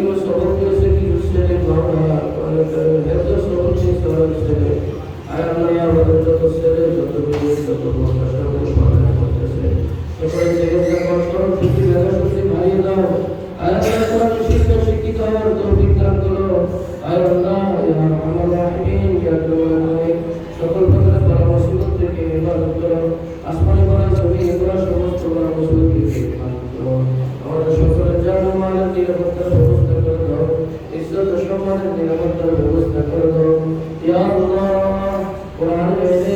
কোরআন করিম সবক দিয়েছে কি হুসেনে মাওলা কোরআন করিম হেফজ সবক দিয়েছে সবক ছেলে। আয় আল্লাহ আমাদের যত ছেলে, যত মেয়ে, যত মহাশা সকল পালন করতেছে সকলে ছেলেরা কষ্ট খুশি লাগা খুশি ভাই দাও। আয় আল্লাহ কোরআন শিক্ষা শিক্ষিত হওয়ার তৌফিক দান করো। আয় আল্লাহ, ইয়া আরহামার রাহিমিন, ইয়া মালিক, সকল প্রকার পরামর্শ থেকে ইবাদত করো। আসমানে করা, জমিনে করা, সমস্ত পরামর্শ থেকে ইবাদত করো। আমাদের সকলের জান মালের নিরাপত্তার por